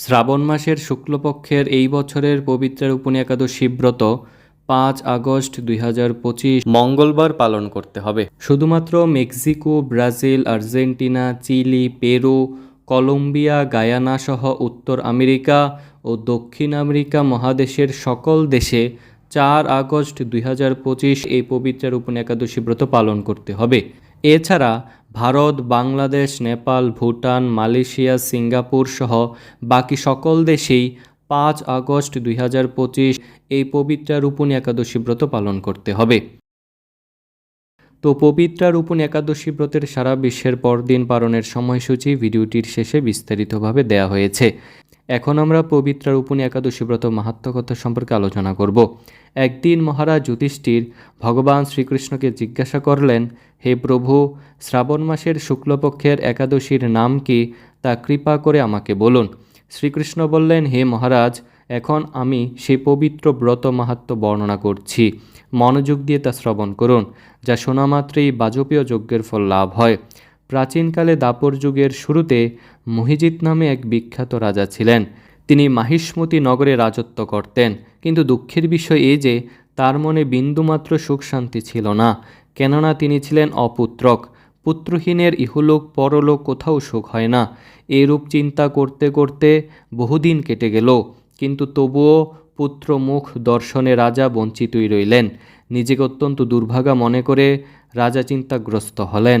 শ্রাবণ মাসের শুক্লপক্ষের এই বছরের পবিত্র রূপণী একাদশী ব্রত পাঁচ আগস্ট দুই হাজার পঁচিশ মঙ্গলবার পালন করতে হবে। শুধুমাত্র Mexico, Brazil, Argentina, Chile, Peru, Colombia, Guyana সহ উত্তর আমেরিকা ও দক্ষিণ আমেরিকা মহাদেশের সকল দেশে চার আগস্ট দুই হাজার পঁচিশ এই পবিত্র রূপণ একাদশী ব্রত পালন করতে হবে। এছাড়া ভারত, বাংলাদেশ, নেপাল, ভুটান, মালয়েশিয়া, সিঙ্গাপুর সহ বাকি সকল দেশেই পাঁচ আগস্ট দুই হাজার পঁচিশ এই পবিত্রা রূপণী একাদশী ব্রত পালন করতে হবে। তো পবিত্রা রূপণী একাদশী ব্রতের সারা বিশ্বের পরদিন পালনের সময়সূচি ভিডিওটির শেষে বিস্তারিতভাবে দেয়া হয়েছে। এখন আমরা পবিত্রা রূপণী একাদশী ব্রত মাহাত্ম কথা সম্পর্কে আলোচনা করব। একদিন মহারাজ যুধিষ্ঠির ভগবান শ্রীকৃষ্ণকে জিজ্ঞাসা করলেন, হে প্রভু, শ্রাবণ মাসের শুক্লপক্ষের একাদশীর নাম কি? তা কৃপা করে আমাকে বলুন। শ্রীকৃষ্ণ বললেন, হে মহারাজ, এখন আমি সেই পবিত্র ব্রত মাহাত্ম বর্ণনা করছি। মনোযোগ দিয়ে তা শ্রবণ করুন, যা শোনা মাত্রেই বাজপেয় যজ্ঞের ফল লাভ হয়। প্রাচীনকালে দাপর যুগের শুরুতে মহিজিৎ নামে এক বিখ্যাত রাজা ছিলেন। তিনি মাহিষ্মতি নগরে রাজত্ব করতেন, কিন্তু দুঃখের বিষয় এই যে তার মনে বিন্দুমাত্র সুখ শান্তি ছিল না। কেননা তিনি ছিলেন অপুত্রক, পুত্রহীনের ইহলোক পরলোক কোথাও সুখ হয় না। এরূপ চিন্তা করতে করতে বহুদিন কেটে গেল, কিন্তু তবুও পুত্র মুখ দর্শনে রাজা বঞ্চিতই রইলেন। নিজেকে অত্যন্ত দুর্ভাগা মনে করে রাজা চিন্তাগ্রস্ত হলেন।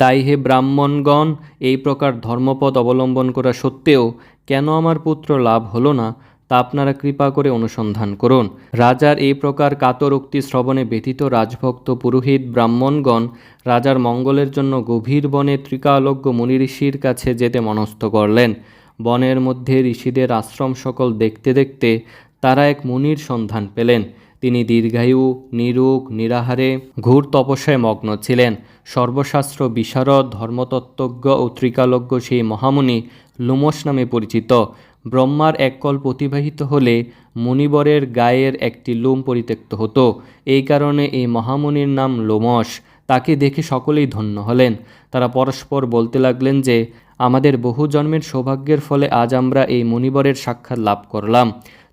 তাই হে ব্রাহ্মণগণ, এই প্রকার ধর্মপদ অবলম্বন করা সত্ত্বেও কেন আমার পুত্র লাভ হলো না, তা আপনারা কৃপা করে অনুসন্ধান করুন। রাজার এই প্রকার কাতরোক্তি শ্রবণে ব্যথিত রাজভক্ত পুরোহিত ব্রাহ্মণগণ রাজার মঙ্গলের জন্য গভীর বনে ত্রিকালজ্ঞ মুনি ঋষির কাছে যেতে মনস্থ করলেন। বনের মধ্যে ঋষিদের আশ্রম সকল দেখতে দেখতে তারা এক মুনির সন্ধান পেলেন। তিনি দীর্ঘায়ু, নিরুগ, নিরাহারে, ঘোর তপস্যায় মগ্ন ছিলেন। সর্বশাস্ত্র বিশারদ, ধর্মতত্ত্বজ্ঞ ও ত্রিকালজ্ঞ সেই মহামুনি লোমস নামে পরিচিত। ব্রহ্মার এককল কল্প অতিবাহিত হলে মুনিবরের গায়ের একটি লোম পরিত্যক্ত হতো। এই কারণে এই মহামুনির নাম লোমস। তাকে দেখে সকলেই ধন্য হলেন। তারা পরস্পর বলতে লাগলেন যে, আমাদের বহু জন্মের সৌভাগ্যের ফলে আজ আমরা এই মুনিবরের সাক্ষাৎ লাভ করলাম।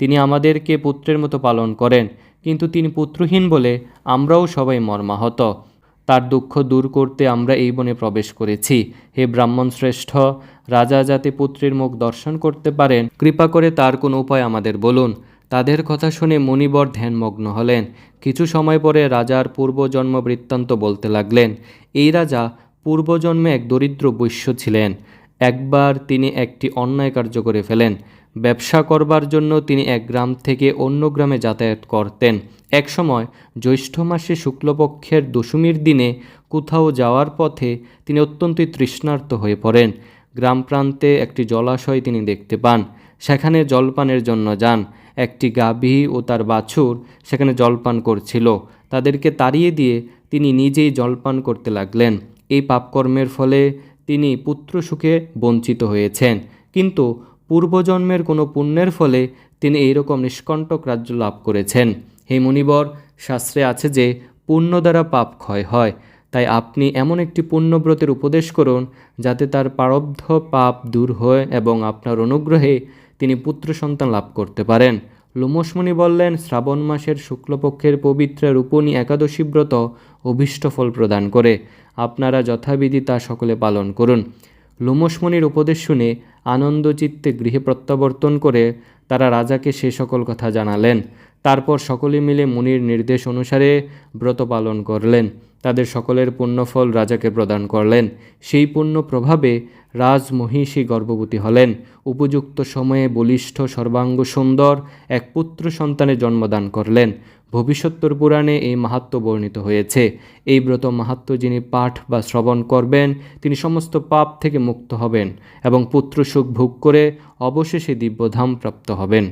তিনি আমাদেরকে পুত্রের মতো পালন করেন, কিন্তু তিনি পুত্রহীন বলে আমরাও সবাই মর্মাহত। তার দুঃখ দূর করতে আমরা এই বনে প্রবেশ করেছি। হে ব্রাহ্মণ শ্রেষ্ঠ, রাজা যাতে পুত্রের মুখ দর্শন করতে পারেন, কৃপা করে তার কোনো উপায় আমাদের বলুন। তাদের কথা শুনে মণিবর ধ্যানমগ্ন হলেন। কিছু সময় পরে রাজার পূর্বজন্ম বৃত্তান্ত বলতে লাগলেন, এই রাজা পূর্বজন্মে এক দরিদ্র বৈশ্য ছিলেন। একবার তিনি একটি অন্যায় কার্য করে ফেলেন। ব্যবসা করবার জন্য তিনি এক গ্রাম থেকে অন্য গ্রামে যাতায়াত করতেন। একসময় জ্যৈষ্ঠ মাসে শুক্লপক্ষের দশমীর দিনে কোথাও যাওয়ার পথে তিনি অত্যন্তই তৃষ্ণার্ত হয়ে পড়েন। গ্রাম প্রান্তে একটি জলাশয় তিনি দেখতে পান। সেখানে জলপানের জন্য যান। একটি গাভী ও তার বাছুর সেখানে জলপান করছিল। তাদেরকে তাড়িয়ে দিয়ে তিনি নিজেই জলপান করতে লাগলেন। এই পাপকর্মের ফলে তিনি পুত্র সুখে বঞ্চিত হয়েছেন। কিন্তু পূর্বজন্মের কোনো পুণ্যের ফলে তিনি এইরকম নিষ্কণ্টক রাজ্য লাভ করেছেন। হে মুনিবর, শাস্ত্রে আছে যে, পুণ্য দ্বারা পাপ ক্ষয় হয়। তাই আপনি এমন একটি পুণ্যব্রতের উপদেশ করুন, যাতে তার প্রারব্ধ পাপ দূর হয় এবং আপনার অনুগ্রহে তিনি পুত্র সন্তান লাভ করতে পারেন। লোমসমণি বললেন, শ্রাবণ মাসের শুক্লপক্ষের পবিত্র রূপণী একাদশী ব্রত অভীষ্ট ফল প্রদান করে। আপনারা যথাবিধি তা সকলে পালন করুন। লোমসমণির উপদেশ শুনে আনন্দচিত্তে গৃহে প্রত্যাবর্তন করে তারা রাজাকে সে সকল কথা জানালেন। তারপর সকলে মিলে মুনির নির্দেশ অনুসারে ব্রত পালন করলেন। তাদের সকলের পুণ্যফল রাজাকে প্রদান করলেন। সেই পুণ্য প্রভাবে রাজমহিষী গর্ভবতী হলেন। উপযুক্ত সময়ে বলিষ্ঠ, সর্বাঙ্গ, সুন্দর এক পুত্র সন্তানের জন্মদান করলেন। ভবিষ্যত্তর পুরাণে এই মাহাত্ম বর্ণিত হয়েছে। এই ব্রত মাহাত্ম যিনি পাঠ বা শ্রবণ করবেন, তিনি সমস্ত পাপ থেকে মুক্ত হবেন এবং পুত্র সুখ ভোগ করে অবশেষে দিব্যধাম প্রাপ্ত হবেন।